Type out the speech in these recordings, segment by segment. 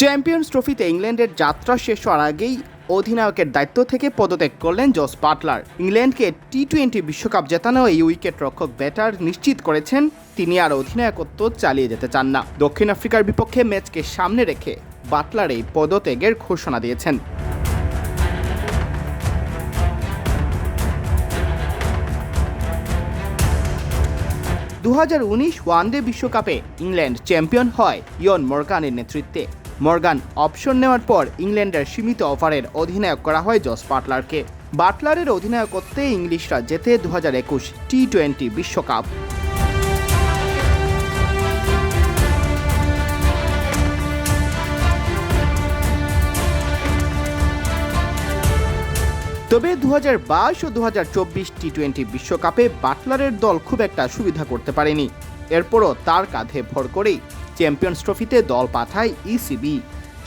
Champions ট্রফিতে ইংল্যান্ডের যাত্রা শেষ হওয়ার আগেই অধিনায়কের দায়িত্ব থেকে পদত্যাগ করলেন জস বাটলার ইংল্যান্ডকে টি টোয়েন্টি বিশ্বকাপ জেতানো এই উইকেট রক্ষক ব্যাটার নিশ্চিত করেছেন, তিনি আর অধিনায়কত্ব চালিয়ে যেতে চান না। দক্ষিণ আফ্রিকার বিপক্ষে ম্যাচকে সামনে রেখে বাটলার এই পদত্যাগের ঘোষণা দিয়েছেন। দু হাজার উনিশ ওয়ানডে বিশ্বকাপে ইংল্যান্ড চ্যাম্পিয়ন হয় ইয়ন মর্গানের নেতৃত্বে। মর্গান অপশন নেওয়ার পর ইংল্যান্ডের সীমিত অফারের অধিনায়ক করা হয় জস বাটলারকে। বাটলারের অধিনায়কত্বে ইংলিশরা জেতে দু হাজার একুশ টি টোয়েন্টি বিশ্বকাপ। তবে দু হাজার বাইশ ও দু হাজার চব্বিশ টি টোয়েন্টি বিশ্বকাপে বাটলারের দল খুব একটা সুবিধা করতে পারেনি। এরপরও তার কাঁধে ভর করেই চ্যাম্পিয়ন্স ট্রফিতে দল পাঠায় ইসিবি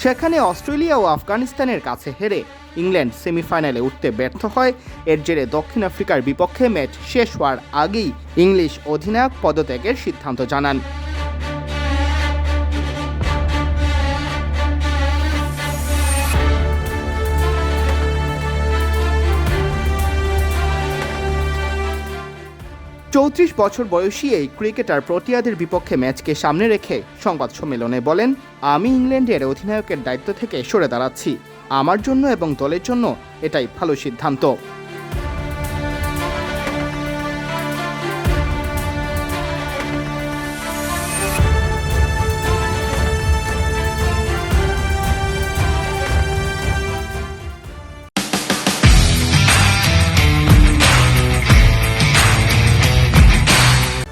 সেখানে অস্ট্রেলিয়া ও আফগানিস্তানের কাছে হেরে ইংল্যান্ড সেমিফাইনালে উঠতে ব্যর্থ হয়। এর জেরে দক্ষিণ আফ্রিকার বিপক্ষে ম্যাচ শেষ হওয়ার আগেই ইংলিশ অধিনায়ক পদত্যাগের সিদ্ধান্ত জানান। চৌত্রিশ বছর বয়সী এই ক্রিকেটার প্রোটিয়াদের বিপক্ষে ম্যাচকে সামনে রেখে সংবাদ সম্মেলনে বলেন, আমি ইংল্যান্ডের অধিনায়কের দায়িত্ব থেকে সরে দাঁড়াচ্ছি। আমার জন্য এবং দলের জন্য এটাই ভালো সিদ্ধান্ত।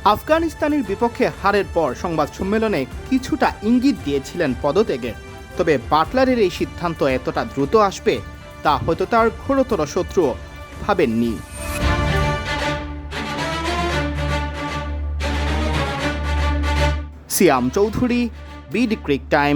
আফগানিস্তানের বিপক্ষে হারের পর সংবাদ সম্মেলনে কিছুটা ইঙ্গিত দিয়েছিলেন পদত্যাগের তবে বাটলারের এই সিদ্ধান্ত এতটা দ্রুত আসবে, তা হয়তো তার ঘোরতর শত্রু ভাবেননি। সিয়াম চৌধুরী, বিড ক্রিক টাইম